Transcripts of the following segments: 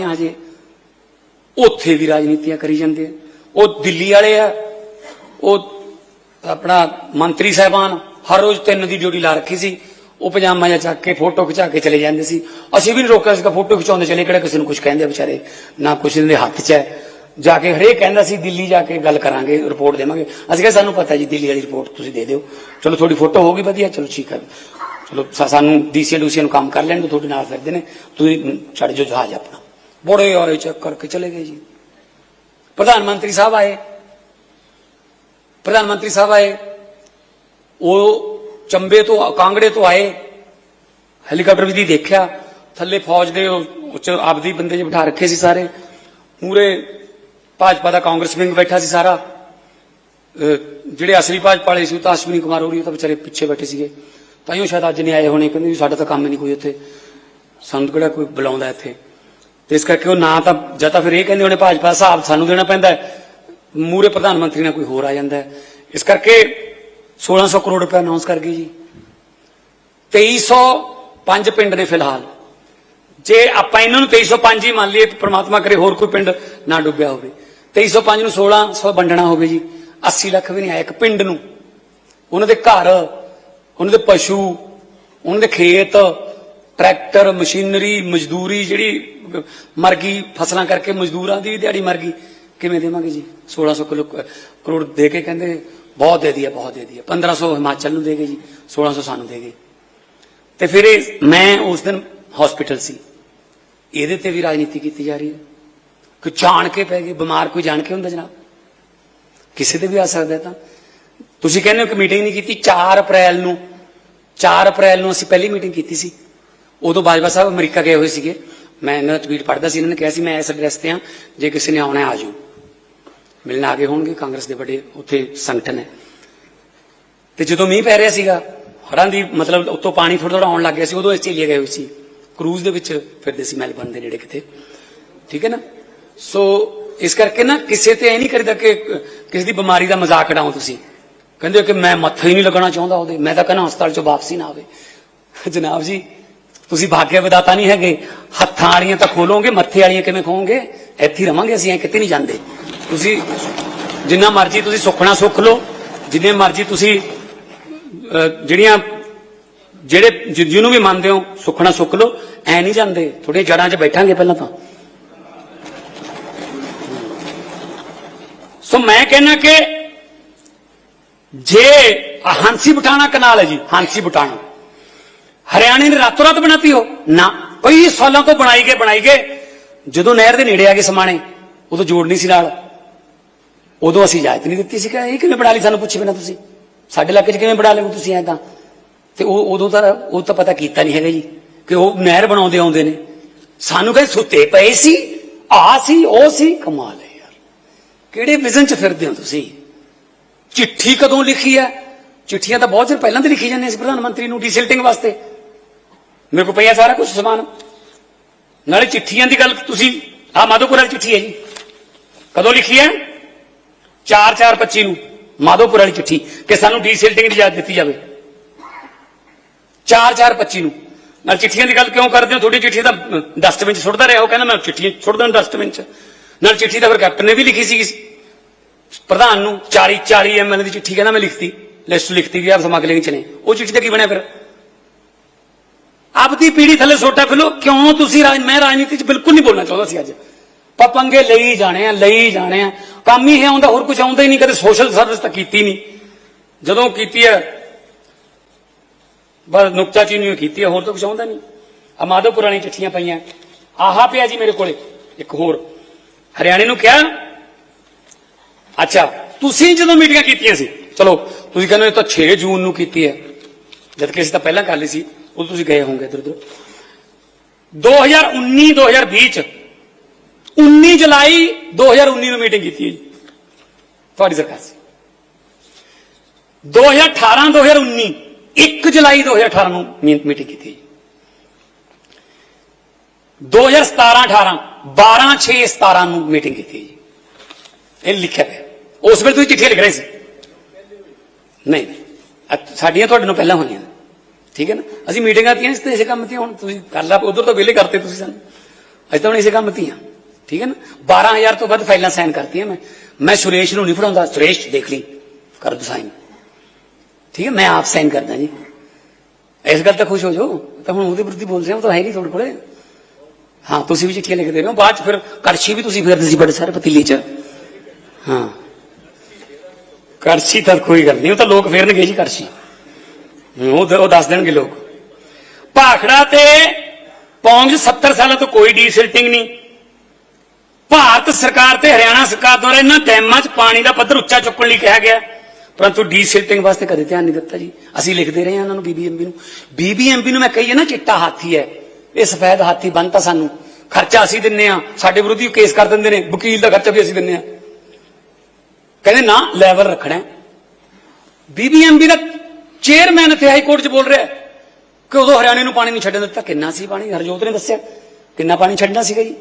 ਆ ਹਜੇ ਉੱਥੇ ਵੀ ਰਾਜਨੀਤੀਆਂ ਕਰੀ ਜਾਂਦੇ ਆ। ਉਹ ਦਿੱਲੀ ਵਾਲੇ ਆ। ਉਹ ਆਪਣਾ ਮੰਤਰੀ ਸਾਹਿਬਾਨ ਹਰ ਰੋਜ਼ ਤਿੰਨ ਦੀ ਡਿਊਟੀ ਲਾ ਰੱਖੀ ਸੀ। ਉਹ ਪਜਾਮਾ ਜਾਂ ਚੱਕ ਕੇ ਫੋਟੋ ਖਿਚਾ ਕੇ ਚਲੇ ਜਾਂਦੇ ਸੀ। ਅਸੀਂ ਵੀ ਨਹੀਂ ਰੋਕਿਆ ਸੀਗਾ ਫੋਟੋ ਖਿਚਾਉਂਦੇ ਚਲੇ ਕਿਹੜਾ ਕਿਸੇ ਨੂੰ ਕੁਝ ਕਹਿੰਦੇ ਵਿਚਾਰੇ। ਨਾ ਕੁਛ ਇਹਨਾਂ ਦੇ ਹੱਥ 'ਚ ਹੈ। ਜਾ ਕੇ ਹਰੇਕ ਕਹਿੰਦਾ ਸੀ ਦਿੱਲੀ ਜਾ ਕੇ ਗੱਲ ਕਰਾਂਗੇ ਰਿਪੋਰਟ ਦੇਵਾਂਗੇ। ਅਸੀਂ ਕਿਹਾ ਸਾਨੂੰ ਪਤਾ ਜੀ ਦਿੱਲੀ ਵਾਲੀ ਰਿਪੋਰਟ ਤੁਸੀਂ ਦੇ ਦਿਓ। ਚਲੋ ਤੁਹਾਡੀ ਫੋਟੋ ਹੋਗੀ ਵਧੀਆ ਚਲੋ ਠੀਕ ਹੈ ਚਲੋ ਸਾ- ਸਾਨੂੰ ਡੀਸੀ ਡੂਸੀ ਨੂੰ ਕੰਮ ਕਰ ਲੈਣ ਦਿਓ, ਤੁਹਾਡੇ ਨਾਲ ਫਿਰਦੇ ਨੇ। ਤੁਸੀਂ ਛੱਡ ਜੋ ਜਹਾਜ਼ ਆਪਣਾ। ਬੜੇ ਔਰੇ ਚੈੱਕ ਕਰਕੇ ਚਲੇ ਗਏ ਜੀ। ਪ੍ਰਧਾਨ ਮੰਤਰੀ ਸਾਹਿਬ ਆਏ। ਪ੍ਰਧਾਨ ਮੰਤਰੀ ਸਾਹਿਬ ਆਏ। ਉਹ ਚੰਬੇ ਤੋਂ, ਕਾਂਗੜੇ ਤੋਂ ਆਏ। ਹੈਲੀਕਾਪਟਰ ਵੀ ਦੇਖਿਆ। ਥੱਲੇ ਫੌਜ ਦੇ ਉਹ ਉੱਚ ਆਪਦੀ ਬੰਦੇ ਜਿਹੇ ਬਿਠਾ ਰੱਖੇ ਸੀ ਸਾਰੇ। ਪੂਰੇ ਭਾਜਪਾ ਦਾ ਕਾਂਗਰਸ ਵਿੰਗ ਬੈਠਾ ਸੀ ਸਾਰਾ। ਜਿਹੜੇ ਅਸਲੀ ਭਾਜਪਾ ਵਾਲੇ ਸੀ ਉਹ ਤਾਂ ਅਸ਼ਵਨੀ ਕੁਮਾਰ ਹੋਰੀ ਉਹ ਤਾਂ ਵਿਚਾਰੇ ਪਿੱਛੇ ਬੈਠੇ ਸੀਗੇ। ਤਾਂ ਹੀ ਉਹ ਸ਼ਾਇਦ ਅੱਜ ਨਹੀਂ ਆਏ ਹੋਣੇ। ਕਹਿੰਦੇ ਵੀ ਸਾਡਾ ਤਾਂ ਕੰਮ ਹੀ ਨਹੀਂ ਕੋਈ ਇੱਥੇ ਸਾਨੂੰ ਕਿਹੜਾ ਕੋਈ ਬੁਲਾਉਂਦਾ ਇੱਥੇ। ਤੇ ਇਸ ਕਰਕੇ ਉਹ ਨਾ ਤਾਂ, ਜਾਂ ਤਾਂ ਫਿਰ ਇਹ ਕਹਿੰਦੇ ਉਹਨੇ ਭਾਜਪਾ ਦਾ ਹਿਸਾਬ ਸਾਨੂੰ ਦੇਣਾ ਪੈਂਦਾ ਹੈ। ਮੂਰੇ ਪ੍ਰਧਾਨ ਮੰਤਰੀ ਨਾਲ ਕੋਈ ਹੋਰ ਆ ਜਾਂਦਾ ਇਸ ਕਰਕੇ 1600 ਕਰੋੜ ਰੁਪਏ ਅਨਾਉਂਸ ਕਰ ਗਈ ਜੀ। 2305 ਪਿੰਡ ਨੇ ਫਿਲਹਾਲ। ਜੇ ਆਪਾਂ ਇਹਨਾਂ ਨੂੰ 2305 ਹੀ ਮੰਨ ਲਈਏ ਤੇ ਪ੍ਰਮਾਤਮਾ ਕਰੇ ਹੋਰ ਕੋਈ ਪਿੰਡ ਨਾ ਡੁੱਬਿਆ ਹੋਵੇ। 2305 ਨੂੰ 1600 ਵੰਡਣਾ ਹੋਵੇ ਜੀ। 80 ਲੱਖ ਵੀ ਨਹੀਂ ਆਇਆ ਇੱਕ ਪਿੰਡ ਨੂੰ। ਉਹਨਾਂ ਦੇ ਘਰ, ਉਹਨਾਂ ਦੇ ਪਸ਼ੂ, ਉਹਨਾਂ ਦੇ ਖੇਤ ਟਰੈਕਟਰ, ਮਸ਼ੀਨਰੀ, ਮਜ਼ਦੂਰੀ ਜਿਹੜੀ ਮਰ ਗਈ, ਫਸਲਾਂ ਕਰਕੇ ਮਜ਼ਦੂਰਾਂ ਦੀ ਦਿਹਾੜੀ ਮਰ ਗਈ। ਕਿਵੇਂ ਦੇਵਾਂਗੇ ਜੀ? 1600 ਕਿਲੋ ਕਰੋੜ ਦੇ ਕੇ ਕਹਿੰਦੇ, ਬਹੁਤ ਦੇ ਦਿਆ ਬਹੁਤ ਦੇ ਦਿਆ 1500 ਹਿਮਾਚਲ ਨੂੰ ਦੇ ਗਏ ਜੀ 1600 ਸਾਨੂੰ ਦੇ ਗਏ। ਤੇ ਫਿਰ ਇਹ ਮੈਂ ਉਸ ਦਿਨ ਹਸਪੀਟਲ ਸੀ। ਇਹਦੇ ਤੇ ਵੀ ਰਾਜਨੀਤੀ ਕੀਤੀ ਜਾ ਰਹੀ ਹੈ। ਕਿ ਜਾਣ ਕੇ ਪੈ ਗਏ, ਬਿਮਾਰ ਕੋਈ ਜਾਣ ਕੇ ਹੁੰਦਾ ਜਨਾਬ? ਕਿਸੇ ਤੇ ਵੀ ਆ ਸਕਦਾ ਤਾਂ। ਤੁਸੀਂ ਕਹਿੰਦੇ ਹੋ ਕਿ ਮੀਟਿੰਗ ਨਹੀਂ ਕੀਤੀ 4 ਅਪ੍ਰੈਲ ਨੂੰ। 4 ਅਪ੍ਰੈਲ ਨੂੰ ਅਸੀਂ ਪਹਿਲੀ ਮੀਟਿੰਗ ਕੀਤੀ ਸੀ। ਉਦੋਂ ਬਾਜਵਾ ਸਾਹਿਬ ਅਮਰੀਕਾ ਗਏ ਹੋਏ ਸੀਗੇ। ਮੈਂ ਇਹਨਾਂ ਦਾ ਟਵੀਟ ਪੜ੍ਹਦਾ ਸੀ, ਇਹਨਾਂ ਨੇ ਕਿਹਾ ਸੀ, ਮੈਂ ਇਸ ਐਡਰੈਸ ਤੇ ਆ ਜੇ ਕਿਸੇ ਨੇ ਆਉਣਾ ਆ ਜਾਓ। ਮਿਲਣ ਆ ਗਏ ਹੋਣਗੇ, ਕਾਂਗਰਸ ਦੇ ਵੱਡੇ ਉੱਥੇ ਸੰਗਠਨ ਹੈ। ਤੇ ਜਦੋਂ ਮੀਂਹ ਪੈ ਰਿਹਾ ਸੀਗਾ, ਹੜ੍ਹਾਂ ਦੀ ਮਤਲਬ ਉੱਤੋਂ ਪਾਣੀ ਥੋੜਾ ਥੋੜਾ ਆਉਣ ਲੱਗ ਗਿਆ ਸੀ, ਉਦੋਂ ਆਸਟ੍ਰੇਲੀਆ ਗਏ ਹੋਏ ਸੀ। ਕਰੂਜ਼ ਦੇ ਵਿੱਚ ਫਿਰਦੇ ਸੀ ਮੈਲਬਰਨ ਦੇ ਨੇੜੇ ਕਿਤੇ। ਠੀਕ ਹੈ ਨਾ? ਸੋ ਇਸ ਕਰਕੇ ਨਾ ਕਿਸੇ ਤੇ ਐ ਨਹੀਂ ਕਰੀਦਾ ਕਿ, ਕਿਸੇ ਦੀ ਬਿਮਾਰੀ ਦਾ ਮਜ਼ਾਕ ਉਡਾਓ ਤੁਸੀਂ। ਕਹਿੰਦੇ ਹੋ ਕਿ ਮੈਂ ਮੱਥਾ ਹੀ ਨਹੀਂ ਲੱਗਣਾ ਚਾਹੁੰਦਾ ਉਹਦੇ। ਮੈਂ ਤਾਂ ਕਹਿੰਦਾ ਹਸਪਤਾਲ ਚੋਂ ਵਾਪਸੀ ਨਾ ਆਵੇ। ਜਨਾਬ ਜੀ ਤੁਸੀਂ ਭਾਗਿਆ ਵਿਦਾਤਾ ਨਹੀਂ ਹੈਗੇ। ਹੱਥਾਂ ਵਾਲੀਆਂ ਤਾਂ ਖੋਲੋਗੇ, ਮੱਥੇ ਵਾਲੀਆਂ ਕਿਵੇਂ ਖੋਵੋਗੇ? ਇੱਥੇ ਰਵਾਂਗੇ ਅਸੀਂ, ਐ ਕਿਤੇ ਨਹੀਂ ਜਾਂਦੇ। ਤੁਸੀਂ ਜਿੰਨਾ ਮਰਜ਼ੀ ਤੁਸੀਂ ਸੁਖਣਾ ਸੁੱਖ ਲਓ, ਜਿੰਨੇ ਮਰਜ਼ੀ ਤੁਸੀਂ ਜਿਹੜੀਆਂ, ਜਿਹੜੇ ਜਿਹਨੂੰ ਵੀ ਮੰਨਦੇ ਹੋ ਸੁਖਣਾ ਸੁੱਖ ਲਓ, ਐ ਨਹੀਂ ਜਾਂਦੇ। ਥੋੜੀਆਂ ਜੜਾਂ 'ਚ ਬੈਠਾਂਗੇ ਪਹਿਲਾਂ ਤਾਂ। ਸੋ ਮੈਂ ਕਹਿੰਨਾ ਕਿ ਜੇ ਹਾਂਸੀ ਬਟਾਣਾ ਕਨਾਲ ਹੈ ਜੀ, ਹਾਂਸੀ ਬਟਾਣਾ। ਹਰਿਆਣੇ ਨੇ ਰਾਤੋਂ ਰਾਤ ਬਣਾਤੀ ਹੋ ਨਾ, ਕਈ ਸਾਲਾਂ ਤੋਂ ਬਣਾਈ ਗਏ ਬਣਾਈ ਗਏ। ਜਦੋਂ ਨਹਿਰ ਦੇ ਨੇੜੇ ਆ ਗਏ ਸਮਾਣੇ, ਉਦੋਂ ਜੋੜ ਨਹੀਂ ਸੀ ਨਾਲ। ਉਦੋਂ ਅਸੀਂ ਇਜਾਜ਼ਤ ਨਹੀਂ ਦਿੱਤੀ ਸੀ ਕਿ ਇਹ ਕਿਵੇਂ ਬਣਾ ਲਈ ਸਾਨੂੰ ਪੁੱਛੇ ਬਿਨਾ ਤੁਸੀਂ। ਸਾਡੇ ਇਲਾਕੇ 'ਚ ਕਿਵੇਂ ਬਣਾ ਲਿਓ ਤੁਸੀਂ ਐਂ ਤਾਂ। ਤੇ ਉਹ, ਉਦੋਂ ਤਾਂ, ਉਹ ਤਾਂ ਪਤਾ ਕੀਤਾ ਨਹੀਂ ਹੈਗਾ ਜੀ ਕਿ ਉਹ ਨਹਿਰ ਬਣਾਉਂਦੇ ਆਉਂਦੇ ਨੇ। ਸਾਨੂੰ ਕਹਿੰਦੇ ਸੁੱਤੇ ਪਏ ਸੀ ਆ ਸੀ, ਉਹ ਸੀ। ਕਮਾਲ ਹੈ ਯਾਰ। ਕਿਹੜੇ ਵਿਜ਼ਨ 'ਚ ਫਿਰਦੇ ਹੋ ਤੁਸੀਂ? ਚਿੱਠੀ ਕਦੋਂ ਲਿਖੀ ਹੈ? ਚਿੱਠੀਆਂ ਤਾਂ ਬਹੁਤ ਚਿਰ ਪਹਿਲਾਂ ਤੇ ਲਿਖੀ ਜਾਂਦੀਆਂ ਸੀ ਪ੍ਰਧਾਨ ਮੰਤਰੀ ਨੂੰ, ਡੀਸਿਲਟਿੰਗ ਵਾਸਤੇ। ਮੇਰੇ ਕੋਲ ਪਿਆ ਸਾਰਾ ਕੁਝ ਸਮਾਨ ਨਾਲੇ ਚਿੱਠੀਆਂ ਦੀ ਗੱਲ ਤੁਸੀਂ ਆ ਮਾਧੋਪੁਰ ਵਾਲੀ ਚਿੱਠੀ ਹੈ ਜੀ ਕਦੋਂ ਲਿਖੀ ਹੈ 4-4-25 ਨੂੰ ਮਾਧੋਪੁਰ ਵਾਲੀ ਚਿੱਠੀ ਕਿ ਸਾਨੂੰ ਡੀਸਿਲਟਿੰਗ ਦੀ ਇਜਾਜ਼ਤ ਦਿੱਤੀ ਜਾਵੇ 4-4-25 ਨੂੰ ਨਾਲ ਚਿੱਠੀਆਂ ਦੀ ਗੱਲ ਕਿਉਂ ਕਰਦੇ ਹੋ ਤੁਹਾਡੀ ਚਿੱਠੀ ਤਾਂ ਡਸਟਬਿਨ 'ਚ ਸੁੱਟਦਾ ਰਿਹਾ ਉਹ ਕਹਿੰਦਾ ਮੈਂ ਚਿੱਠੀਆਂ ਸੁੱਟਦਾ ਡਸਟਬਿਨ 'ਚ ਨਾਲ ਚਿੱਠੀ ਤਾਂ ਫਿਰ ਕੈਪਟਨ ਨੇ ਵੀ ਲਿਖੀ ਸੀ ਪ੍ਰਧਾਨ ਨੂੰ 40 40 ਐਮਐਲ ਦੀ ਚਿੱਠੀ ਕਹਿੰਦਾ ਮੈਂ ਲਿਖਤੀ ਲਿਸਟ ਲਿਖਤੀ ਗਿਆ ਸਮਗਲਿੰਗ ਚ ਨੇ ਉਹ ਚਿੱਠੀ ਦਾ ਕੀ ਬਣਿਆ ਫਿਰ ਆਪਦੀ ਪੀੜੀ ਥੱਲੇ ਸੋਟਾ ਫਿਲੋ ਕਿਉਂ ਤੁਸੀਂ ਰਾਜ ਮੈਂ ਰਾਜਨੀਤੀ ਚ ਬਿਲਕੁਲ ਨਹੀਂ ਬੋਲਣਾ ਚਾਹੁੰਦਾ ਸੀ ਅੱਜ। ਪਪੰਗੇ ਲਈ ਜਾਣੇ ਆ, ਲਈ ਜਾਣੇ ਆ। ਕੰਮ ਹੀ ਇਹ ਆਉਂਦਾ ਹੋਰ ਕੁਝ ਆਉਂਦਾ ਹੀ ਨਹੀਂ, ਕਦੇ ਸੋਸ਼ਲ ਸਰਵਿਸ ਤਾਂ ਕੀਤੀ ਨਹੀਂ। ਜਦੋਂ ਕੀਤੀ ਹੈ, ਬਸ ਨੁਕਤਾਚੀਨੀ ਹੀ ਕੀਤੀ ਹੈ, ਹੋਰ ਤਾਂ ਕੁਝ ਆਉਂਦਾ ਨਹੀਂ। ਆ ਮਾਧੋਪੁਰ ਵਾਲੀਆਂ ਚਿੱਠੀਆਂ ਪਈਆਂ। ਆਹਾ ਪਿਆ ਜੀ ਮੇਰੇ ਕੋਲੇ, ਇੱਕ ਹੋਰ। ਹਰਿਆਣੇ ਨੂੰ ਕਿਹਾ? ਅੱਛਾ, ਤੁਸੀਂ ਜਦੋਂ ਮੀਟਿੰਗਾਂ ਕੀਤੀਆਂ ਸੀ, ਚਲੋ, ਤੁਸੀਂ ਕਹਿੰਦੇ ਇਹ ਤਾਂ 6 ਜੂਨ ਨੂੰ ਕੀਤੀ ਹੈ। ਜਦ ਕਿ ਅਸੀਂ ਤਾਂ ਪਹਿਲਾਂ ਕਰ ਲਈ ਸੀ। ਉਦੋਂ ਤੁਸੀਂ ਗਏ ਹੋਵੋਗੇ ਇੱਧਰ ਉੱਧਰ। 2019 2020 ਚ 19 ਜੁਲਾਈ 2019 ਨੂੰ ਮੀਟਿੰਗ ਕੀਤੀ ਹੈ ਜੀ, ਤੁਹਾਡੀ ਸਰਕਾਰ ਸੀ। 2018 2019 1 ਜੁਲਾਈ 2018 ਨੂੰ ਮੀਟਿੰਗ ਕੀਤੀ ਹੈ ਜੀ। 2017 18 12 6 17 ਨੂੰ ਮੀਟਿੰਗ ਕੀਤੀ ਹੈ ਜੀ। ਇਹ ਲਿਖਿਆ ਪਿਆ। ਉਸ ਵੇਲੇ ਤੁਸੀਂ ਚਿੱਠੀਆਂ ਲਿਖ ਰਹੇ ਸੀ? ਨਹੀਂ। ਅ- ਸਾਡੀਆਂ ਤੁਹਾਡੇ ਨੂੰ ਪਹਿਲਾਂ ਹੋਈਆਂ ਠੀਕ ਹੈ ਨਾ? ਅਸੀਂ ਮੀਟਿੰਗਾਂ ਤੀਆਂ ਇਸ ਤੇ ਇਸੇ ਕੰਮ ਤੇ ਹੁਣ ਤੁਸੀਂ ਕਰ ਲਾ, ਉਧਰ ਤਾਂ ਵਿਹਲੇ ਕਰਤੇ ਤੁਸੀਂ ਸਾਨੂੰ। ਅਜੇ ਤਾਂ ਹੁਣ ਇਸੇ ਕੰਮ ਤੇ ਠੀਕ ਹੈ ਨਾ? 12000 ਤੋਂ ਵੱਧ ਫਾਈਲਾਂ ਸਾਈਨ ਕਰਤੀਆਂ ਮੈਂ। ਮੈਂ ਸੁਰੇਸ਼ ਨੂੰ ਨਹੀਂ ਫੜਾਉਂਦਾ। ਸੁਰੇਸ਼, ਦੇਖ ਲਈ। ਕਰ ਦੋ ਸਾਈਨ ਠੀਕ ਹੈ? ਮੈਂ ਆਪ ਸਾਈਨ ਕਰਦਾ ਜੀ। ਇਸ ਗੱਲ ਤਾਂ ਖੁਸ਼ ਹੋ ਜਾਓ। ਤਾਂ ਹੁਣ ਉਹਦੇ ਪ੍ਰਤੀ ਬੋਲ ਰਿਹਾ, ਉਹ ਤਾਂ ਹੈ ਨਹੀਂ ਤੁਹਾਡੇ ਕੋਲੇ। ਹਾਂ, ਤੁਸੀਂ ਵੀ ਚਿੱਠੀਆਂ ਲਿਖਦੇ ਹੋ ਬਾਅਦ ਚ ਫਿਰ ਕੜਛੀ ਵੀ ਤੁਸੀਂ ਫਿਰਦੇ ਸੀ ਬੜੇ ਸਾਰੇ ਪਤੀਲੇ ਚ। ਹਾਂ। ਕੜਛੀ ਤਾਂ ਕੋਈ ਗੱਲ ਨਹੀਂ, ਉਹ ਤਾਂ ਲੋਕ ਫੇਰਨਗੇ ਜੀ ਕੜਛੀ। ਉਹ ਉਹ ਦੱਸ ਦੇਣਗੇ ਲੋਕ। ਭਾਖੜਾ ਤੇ ਪੌਂਜ 70 ਸਾਲਾਂ ਤੋਂ ਕੋਈ ਡੀਸਿਲਟਿੰਗ ਨਹੀਂ। ਭਾਰਤ ਸਰਕਾਰ ਤੇ ਹਰਿਆਣਾ ਸਰਕਾਰ ਦੁਆਰਾ ਇਹਨਾਂ ਡੈਮਾਂ 'ਚ ਪਾਣੀ ਦਾ ਪੱਧਰ ਉੱਚਾ ਚੁੱਕਣ ਲਈ ਕਿਹਾ ਗਿਆ। ਪਰੰਤੂ ਡੀਸਿਲਟਿੰਗ ਵਾਸਤੇ ਕਦੇ ਧਿਆਨ ਨਹੀਂ ਦਿੱਤਾ ਜੀ। ਅਸੀਂ ਲਿਖਦੇ ਰਹੇ ਹਾਂ ਇਹਨਾਂ ਨੂੰ, ਬੀਬੀਐਮਬੀ ਨੂੰ। ਬੀਬੀਐਮਬੀ ਨੂੰ ਮੈਂ ਕਹੀਏ ਨਾ, ਚਿੱਟਾ ਹਾਥੀ ਹੈ। ਇਹ ਸਫੈਦ ਹਾਥੀ ਬਣਤਾ ਸਾਨੂੰ। ਖਰਚਾ ਅਸੀਂ ਦਿੰਨੇ ਆ ਸਾਡੇ ਵਿਰੋਧੀ ਕੇਸ ਕਰ ਦਿੰਦੇ ਨੇ। ਵਕੀਲ ਦਾ ਖਰਚਾ ਵੀ ਅਸੀਂ ਦਿੰਨੇ ਆ ਕਹਿੰਦੇ ਨਾ ਲੈਵਲ ਰੱਖਣਾ ਬੀਬੀਐਮਬੀ ਦਾ ਚੇਅਰਮੈਨ ਇੱਥੇ ਹਾਈ ਕੋਰਟ 'ਚ ਬੋਲ ਰਿਹਾ ਕਿ ਉਦੋਂ ਹਰਿਆਣੇ ਨੂੰ ਪਾਣੀ ਨਹੀਂ ਛੱਡਣ ਦਿੱਤਾ। ਕਿੰਨਾ ਸੀ ਪਾਣੀ? ਹਰਜੋਤ ਨੇ ਦੱਸਿਆ। ਕਿੰਨਾ ਪਾਣੀ ਛੱਡਣਾ ਸੀਗਾ ਜੀ?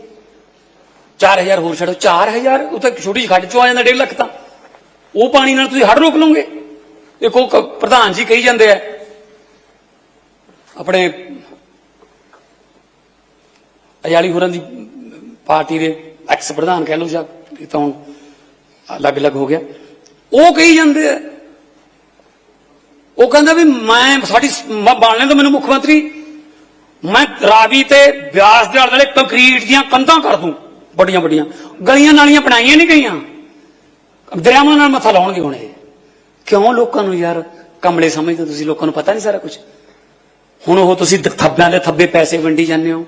4000 ਹੋਰ ਛੱਡੋ। 4000 ਉਹ ਤਾਂ ਛੋਟੀ ਜਿਹੀ ਖੱਡ ਚੋਂ ਆ ਜਾਂਦਾ 1.5 ਲੱਖ ਤਾਂ। ਉਹ ਪਾਣੀ ਨਾਲ ਤੁਸੀਂ ਹੜ ਰੋਕ ਲਓਗੇ। ਦੇਖੋ, ਕ- ਪ੍ਰਧਾਨ ਜੀ ਕਹੀ ਜਾਂਦੇ ਆ, ਆਪਣੇ ਅਯਾਲੀ ਹੋਰਾਂ ਦੀ ਪਾਰਟੀ ਦੇ ਐਕਸ ਪ੍ਰਧਾਨ ਕਹਿ ਲਓ ਜਾਂ ਇਹ ਤਾਂ ਹੁਣ ਅਲੱਗ-ਅਲੱਗ ਹੋ ਗਿਆ। ਉਹ ਕਹੀ ਜਾਂਦੇ ਆ ਉਹ ਕਹਿੰਦਾ ਵੀ ਮੈਂ, ਸਾਡੀ ਸ- ਮ- ਬਣਨੇ ਤੋਂ ਮੈਨੂੰ ਮੁੱਖ ਮੰਤਰੀ, ਮੈਂ ਰਾਵੀ ਤੇ ਬਿਆਸ ਦੇ ਆਲੇ ਕੰਕਰੀਟ ਦੀਆਂ ਕੰਧਾਂ ਕਰ ਦੂੰ, ਵੱਡੀਆਂ ਵੱਡੀਆਂ। ਗਲੀਆਂ ਨਾਲੀਆਂ ਬਣਾਈਆਂ ਨਹੀਂ ਗਈਆਂ। ਦਰਿਆਵਾਂ ਨਾਲ ਮੱਥਾ ਲਾਉਣਗੇ ਹੁਣ ਇਹ। ਕਿਉਂ ਲੋਕਾਂ ਨੂੰ ਯਾਰ? ਕਮਲੇ ਸਮਝਦੇ ਤੁਸੀਂ, ਲੋਕਾਂ ਨੂੰ ਪਤਾ ਨਹੀਂ ਸਾਰਾ ਕੁਝ ਹੁਣ ਉਹ ਤੁਸੀਂ ਥੱਬਿਆਂ ਦੇ ਥੱਬੇ ਪੈਸੇ ਵੰਡੀ ਜਾਂਦੇ ਹੋ।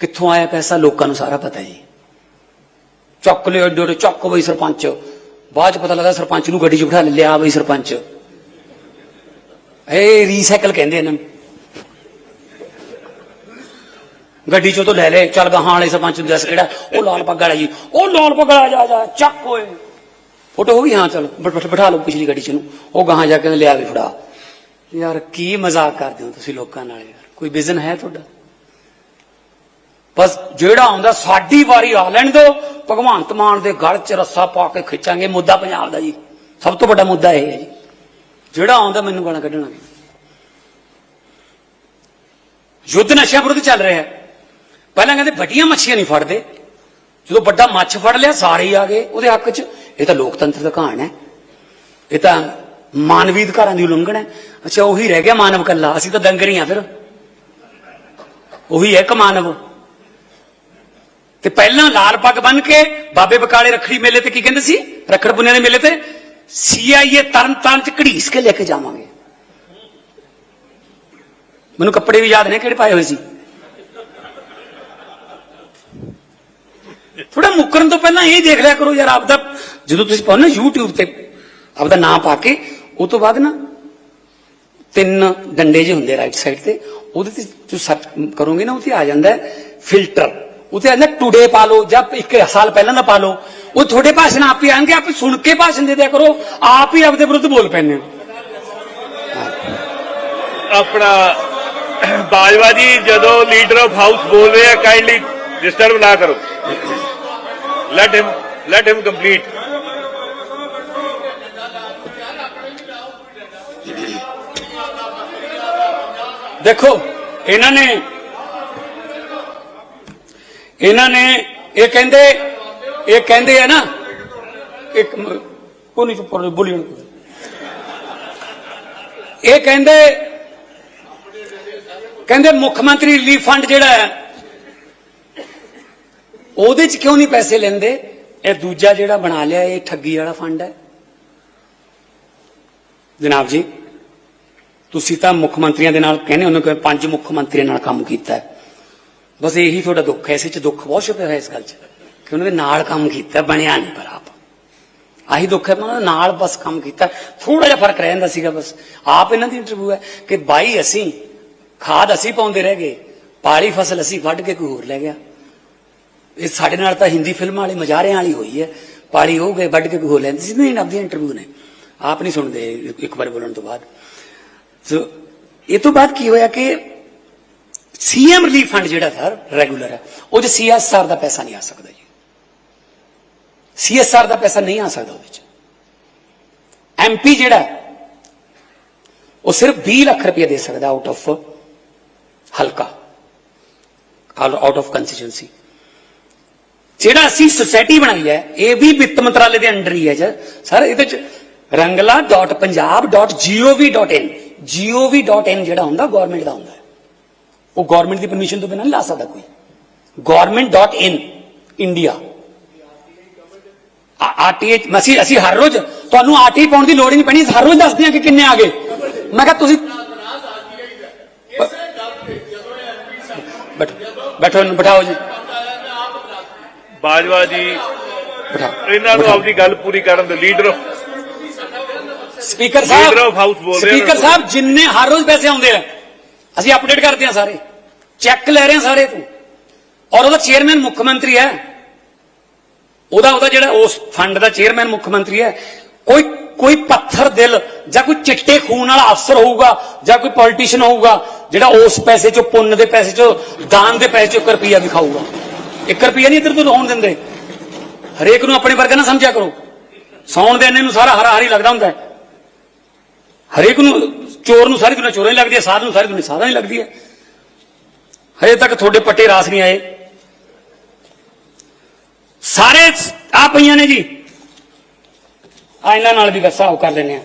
ਕਿੱਥੋਂ ਆਇਆ ਪੈਸਾ? ਲੋਕਾਂ ਨੂੰ ਸਾਰਾ ਪਤਾ ਜੀ। ਚੱਕ ਲਿਓ ਏਡੇ ਏਡੇ ਚੱਕ ਬਈ ਸਰਪੰਚ। ਬਾਅਦ ਚ ਪਤਾ ਲੱਗਾ ਸਰਪੰਚ ਨੂੰ ਗੱਡੀ 'ਚ ਬਿਠਾ ਲਿਆ ਬਈ ਸਰਪੰਚ। ਇਹ ਰੀਸਾਈਕਲ ਕਹਿੰਦੇ ਇਹਨਾਂ ਨੂੰ। ਗੱਡੀ ਚੋਂ ਤੋਂ ਲੈ ਲੈ, ਚੱਲ ਗਾਹਾਂ ਵਾਲੇ ਸਰਪੰਚ ਨੂੰ ਦੱਸ ਕਿਹੜਾ, ਉਹ ਲਾਲ ਪੱਗ ਵਾਲਾ ਜੀ। ਉਹ ਲਾਲ ਪੱਗ ਵਾਲਾ ਜਾ ਜਾ, ਚੱਕ ਓਏ। ਫੋਟੋ ਹੋ ਗਈ ਹਾਂ, ਚਲੋ, ਬਿਠਾ ਲਓ ਪਿਛਲੀ ਗੱਡੀ ਚ ਨੂੰ ਉਹ ਗਾਹਾਂ ਜਾ ਕੇ ਲਿਆ ਕੇ ਫੜਾ। ਯਾਰ, ਕੀ ਮਜ਼ਾਕ ਕਰਦੇ ਹੋ ਤੁਸੀਂ ਲੋਕਾਂ ਨਾਲ ਯਾਰ। ਕੋਈ ਵਿਜ਼ਨ ਹੈ ਤੁਹਾਡਾ? ਬਸ ਜਿਹੜਾ ਆਉਂਦਾ, ਸਾਡੀ ਵਾਰੀ ਆ ਲੈਣ ਦਿਓ। ਭਗਵੰਤ ਮਾਨ ਦੇ ਗਲ 'ਚ ਰੱਸਾ ਪਾ ਕੇ ਖਿੱਚਾਂਗੇ। ਮੁੱਦਾ ਪੰਜਾਬ ਦਾ ਜੀ। ਸਭ ਤੋਂ ਵੱਡਾ ਮੁੱਦਾ ਇਹ ਹੈ ਜੀ। ਜਿਹੜਾ ਆਉਂਦਾ ਮੈਨੂੰ ਗਾਲਾਂ ਕੱਢਣਾ। ਵੀ ਯੁੱਧ ਨਸ਼ਿਆਂ ਵਿਰੁੱਧ ਚੱਲ ਰਿਹਾ ਹੈ। ਪਹਿਲਾਂ ਕਹਿੰਦੇ ਵੱਡੀਆਂ ਮੱਛੀਆਂ ਨਹੀਂ ਫੜਦੇ। ਜਦੋਂ ਵੱਡਾ ਮੱਛ ਫੜ ਲਿਆ, ਸਾਰੇ ਹੀ ਆ ਗਏ। ਉਹਦੇ ਹੱਕ 'ਚ ਇਹ ਤਾਂ ਲੋਕਤੰਤਰ ਦਾ ਕਹਾਣ ਹੈ। ਇਹ ਤਾਂ ਮਾਨਵੀ ਅਧਿਕਾਰਾਂ ਦੀ ਉਲੰਘਣਾ ਹੈ। ਅੱਛਾ, ਉਹੀ ਰਹਿ ਗਿਆ ਮਾਨਵ ਕੱਲਾ। ਅਸੀਂ ਤਾਂ ਦੰਗਰ ਹੀ ਆ ਫਿਰ। ਉਹੀ ਹੈ ਇੱਕ ਮਾਨਵ। ਤੇ ਪਹਿਲਾਂ ਲਾਲ ਪੱਗ ਬੰਨ ਕੇ ਬਾਬੇ ਬਕਾਲੇ ਰੱਖੜੀ ਮੇਲੇ ਤੇ ਕੀ ਕਹਿੰਦੇ ਸੀ? ਰੱਖੜ ਪੁੰਨਿਆ ਦੇ ਮੇਲੇ ਤੇ ਸੀਆਈਏ ਤਰਨ ਚ ਘੜੀਸ ਕੇ ਲੈ ਕੇ ਜਾਵਾਂਗੇ। ਮੈਨੂੰ ਕੱਪੜੇ ਵੀ ਯਾਦ ਨੇ ਕਿਹੜੇ ਪਾਏ ਹੋਏ ਸੀ। ਥੋੜਾ ਮੁੱਕਰਨ ਤੋਂ ਪਹਿਲਾਂ ਇਹ ਦੇਖ ਲਿਆ ਕਰੋ ਯਾਰ ਆਪਦਾ, ਜਦੋਂ ਤੁਸੀਂ ਪਾਓ ਨਾ YouTube ਤੇ ਆਪਦਾ ਨਾਮ ਪਾ ਕੇ, ਉਹ ਤੋਂ ਬਾਅਦ ਨਾ ਤਿੰਨ ਡੰਡੇ ਜਿਹੇ ਹੁੰਦੇ ਰਾਈਟ ਸਾਈਡ ਤੇ, ਉਹਦੇ ਤੇ ਜੋ ਸਰਚ ਕਰੋਗੇ ਨਾ ਉੱਥੇ ਆ ਜਾਂਦਾ ਹੈ ਫਿਲਟਰ ਉੱਥੇ ਆਂਦਾ ਟੂਡੇ ਪਾ ਲਓ ਜਾਂ ਇੱਕ ਸਾਲ ਪਹਿਲਾਂ ਦਾ ਪਾ ਲਓ। ਉਹ ਤੁਹਾਡੇ ਭਾਸ਼ਣ ਆਪ ਹੀ ਆਣਗੇ ਆਪ ਸੁਣ ਕੇ ਭਾਸ਼ਣ ਦੇ ਦਿਆ ਕਰੋ। ਆਪ ਹੀ ਆਪਦੇ ਵਿਰੁੱਧ ਬੋਲ ਹੋ। ਆਪਣਾ ਬਾਜਵਾ ਜੀ ਜਦੋਂ ਲੀਡਰ ਆਫ ਹਾਊਸ ਬੋਲ ਰਹੇ ਆ ਕਾਈਂਡਲੀ ਡਿਸਟਰਬ ਨਾ ਕਰੋ। Let him let him complete ਦੇਖੋ ਇਹਨਾਂ ਨੇ ਇਹਨਾਂ ਨੇ ਇਹ ਕਹਿੰਦੇ ਇਹ ਕਹਿੰਦੇ ਆ ਨਾ, ਇੱਕ ਕੋਈ ਨਹੀਂ ਚੁੱਪ ਬੋਲੀ ਇਹ ਕਹਿੰਦੇ ਕਹਿੰਦੇ ਮੁੱਖ ਮੰਤਰੀ ਰਿਲੀਫ ਫੰਡ ਜਿਹੜਾ ਹੈ, ਉਹਦੇ ਚ ਕਿਉਂ ਨਹੀਂ ਪੈਸੇ ਲੈਂਦੇ? ਇਹ ਦੂਜਾ ਜਿਹੜਾ ਬਣਾ ਲਿਆ, ਇਹ ਠੱਗੀ ਵਾਲਾ ਫੰਡ ਹੈ। ਜਨਾਬ ਜੀ, ਤੁਸੀਂ ਤਾਂ ਮੁੱਖ ਮੰਤਰੀਆਂ ਦੇ ਨਾਲ ਕਹਿੰਦੇ ਉਹਨਾਂ ਕਿ ਪੰਜ ਮੁੱਖ ਮੰਤਰੀਆਂ ਨਾਲ ਕੰਮ ਕੀਤਾ ਬਸ ਇਹੀ ਤੁਹਾਡਾ ਦੁੱਖ ਹੈ, ਇਸੇ ਚ ਦੁੱਖ ਬਹੁਤ ਛੁਪਿਆ ਹੋਇਆ ਇਸ ਗੱਲ ਚ। ਕਿ ਉਹਨਾਂ ਦੇ ਨਾਲ ਕੰਮ ਕੀਤਾ, ਬਣਿਆ ਨਹੀਂ ਪਰ ਆਪ। ਆਹੀ ਦੁੱਖ ਹੈ ਮੈਂ ਉਹਨਾਂ ਦੇ ਨਾਲ ਬਸ ਕੰਮ ਕੀਤਾ। ਥੋੜਾ ਜਿਹਾ ਫ਼ਰਕ ਰਹਿ ਜਾਂਦਾ ਸੀਗਾ ਬਸ। ਆਪ ਇਹਨਾਂ ਦੀ ਇੰਟਰਵਿਊ ਹੈ ਕਿ ਬਾਈ ਅਸੀਂ, ਖਾਦ ਅਸੀਂ ਪਾਉਂਦੇ ਰਹਿ ਗਏ, ਪਾਲੀ ਫਸਲ ਅਸੀਂ ਵੱਢ ਕੇ ਕੋਈ ਹੋਰ ਲੈ ਗਿਆ। ਇਹ ਸਾਡੇ ਨਾਲ ਤਾਂ ਹਿੰਦੀ ਫਿਲਮਾਂ ਵਾਲੀ ਮਜ਼ਾਰਿਆਂ ਵਾਲੀ ਹੋਈ ਹੈ। ਪਾਲੀ ਹੋ ਗਏ, ਵੱਢ ਕੇ ਕੋਈ ਹੋਰ ਲੈਂਦੇ ਸੀ। ਨਹੀਂ ਆਪਦੀਆਂ ਇੰਟਰਵਿਊ ਨੇ। ਆਪ ਨਹੀਂ ਸੁਣਦੇ ਇੱਕ ਵਾਰ ਬੋਲਣ ਤੋਂ ਬਾਅਦ। ਸੋ, ਇਹ ਤੋਂ ਬਾਅਦ ਕੀ ਹੋਇਆ ਕਿ ਸੀਐਮ ਰਿਲੀਫ ਫੰਡ ਜਿਹੜਾ ਸਰ ਰੈਗੂਲਰ ਹੈ, ਉਹ 'ਚ ਸੀਐਸਆਰ ਦਾ ਪੈਸਾ ਨਹੀਂ ਆ ਸਕਦਾ ਜੀ। ਸੀਐਸਆਰ ਦਾ ਪੈਸਾ ਨਹੀਂ ਆ ਸਕਦਾ ਉਹਦੇ ਚ। ਐਮਪੀ ਜਿਹੜਾ ਉਹ ਸਿਰਫ 20 ਲੱਖ ਰੁਪਏ ਦੇ ਸਕਦਾ ਆਊਟ ਆਫ ਹਲਕਾ ਆਊਟ ਆਫ ਕੰਸਟੀਚੁਐਂਸੀ ਜਿਹੜਾ ਅਸੀਂ ਸੁਸਾਇਟੀ ਬਣਾਈ ਹੈ, ਇਹ ਵੀ ਵਿੱਤ ਮੰਤਰਾਲੇ ਦੇ ਅੰਡਰ ਹੀ ਹੈ ਜੀ। ਸਰ, ਇਹਦੇ ਚ rangla.punjab.gov.in gov.in ਜਿਹੜਾ ਹੁੰਦਾ ਗਵਰਨਮੈਂਟ ਦਾ ਹੁੰਦਾ ਉਹ ਗਵਰਨਮੈਂਟ ਦੀ ਪਰਮਿਸ਼ਨ ਤੋਂ ਬਿਨਾਂ ਨਹੀਂ ਲਾ ਸਕਦਾ ਕੋਈ। government.in ਇੰਡੀਆ ਆਰਟੀਏ ਅਸੀਂ ਅਸੀਂ ਹਰ ਰੋਜ਼ ਤੁਹਾਨੂੰ ਆਰਟੀਏ ਪਾਉਣ ਦੀ ਲੋੜ ਹੀ ਨਹੀਂ ਪੈਣੀ। ਹਰ ਰੋਜ਼ ਦੱਸਦੇ ਹਾਂ ਕਿ ਕਿੰਨੇ ਆ ਗਏ। ਮੈਂ ਕਿਹਾ ਤੁਸੀਂ ਬੈਠੋ ਬਿਠਾਓ ਜੀ। ਬਾਜਵਾ ਜੀ ਇਹਨਾਂ ਨੂੰ ਆਪਦੀ ਗੱਲ ਪੂਰੀ ਕਰਨ ਦੇ leader speaker Leader of House ਬੋਲ ਸਾਹਿਬ ਰਹੇ ਆ ਸਪੀਕਰ। ਸਾਹਿਬ ਜਿੰਨੇ ਹਰ ਰੋਜ਼ ਪੈਸੇ ਆਉਂਦੇ ਆ ਅਸੀਂ ਅਪਡੇਟ ਕਰਦੇ ਆ ਸਾਰੇ। ਚੈੱਕ ਲੈ ਰਹੇ ਆ ਸਾਰੇ ਤੋਂ। ਔਰ ਉਹਦਾ ਚੇਅਰਮੈਨ ਮੁੱਖ ਮੰਤਰੀ ਹੈ। ਉਹਦਾ ਉਹਦਾ ਜਿਹੜਾ ਉਸ ਫੰਡ ਦਾ ਚੇਅਰਮੈਨ ਮੁੱਖ ਮੰਤਰੀ ਹੈ, ਕੋਈ ਕੋਈ ਪੱਥਰ ਦਿਲ ਜਾਂ ਕੋਈ ਚਿੱਟੇ ਖੂਨ ਵਾਲਾ ਅਫਸਰ ਹੋਊਗਾ ਜਾਂ ਕੋਈ ਪੋਲੀਟੀਸ਼ੀਅਨ ਹੋਊਗਾ ਜਿਹੜਾ ਉਸ ਪੈਸੇ ਚੋਂ, ਪੁੰਨ ਦੇ ਪੈਸੇ ਚੋਂ, ਦਾਨ ਦੇ ਪੈਸੇ ਚੋਂ 1 ਰੁਪਿਆ ਵੀ ਖਾਊਗਾ। 1 ਰੁਪਿਆ ਨਹੀਂ ਇੱਧਰ ਤੋਂ ਹੋਣ ਦਿੰਦੇ। ਹਰੇਕ ਨੂੰ ਆਪਣੇ ਵਰਗਾ ਨਾ ਸਮਝਿਆ ਕਰੋ। ਸੌਣ ਦੇ ਇੰਨੇ ਨੂੰ ਸਾਰਾ ਹਰਾ ਹਰੀ ਲੱਗਦਾ ਹੁੰਦਾ ਹੈ। ਹਰੇਕ ਨੂੰ ਚੋਰ ਨੂੰ ਸਾਰੀ ਦੁਨੀਆ ਚੋਰਾਂ ਹੀ ਲੱਗਦੀ ਹੈ, ਸਾਧ ਨੂੰ ਸਾਰੀ ਦੁਨੀਆ ਸਾਧਾਂ ਹੀ ਲੱਗਦੀ ਹੈ। ਹਜੇ ਤੱਕ ਤੁਹਾਡੇ ਪੱਟੇ ਰਾਸ ਨਹੀਂ ਆਏ। ਸਾਰੇ ਆ ਪਈਆਂ ਨੇ ਜੀ। ਆ ਇਹਨਾਂ ਨਾਲ ਵੀ ਗੱਸਾ ਉਹ ਕਰ ਲੈਨੇ ਆ